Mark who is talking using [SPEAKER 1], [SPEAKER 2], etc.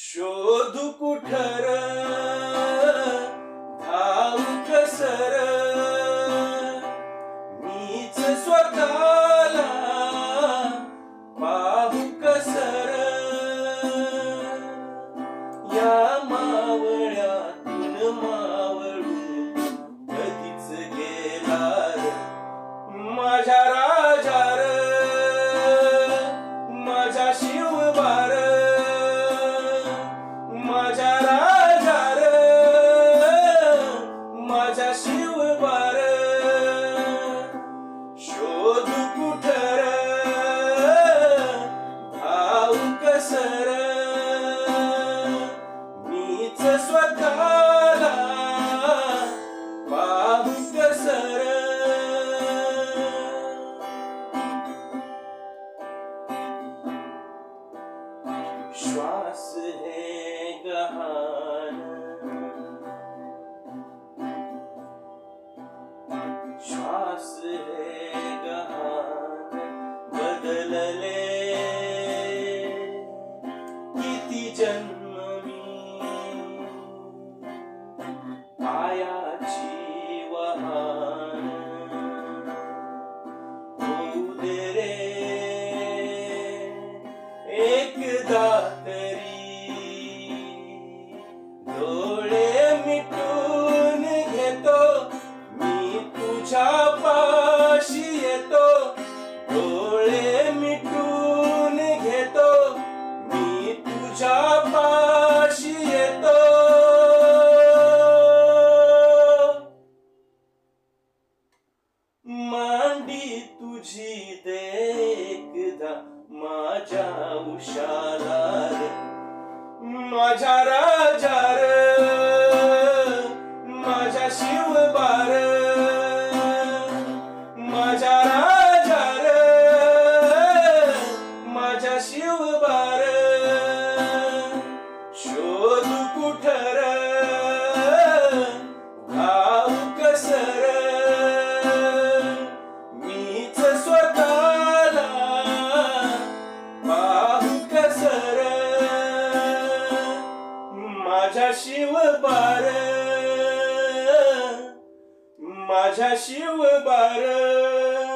[SPEAKER 1] शोधू कुठर श्वास है गहान श्वास है गहान किती जन्म मी पायाची एकदा तरी डोळे मिटून घेतो मी तुझ्या पाशी येतो. डोळे मिटून घेतो मी तुझ्या पाशी येतो. मांडी तुझी दे माझ्या उशाला रे. माझ्या राजार माझ्या शिवबार माझ्या राजार माझ्या शिवबार शोध कुठर भाऊ कसर माझ्या शिव बार माझ्या शिव बार.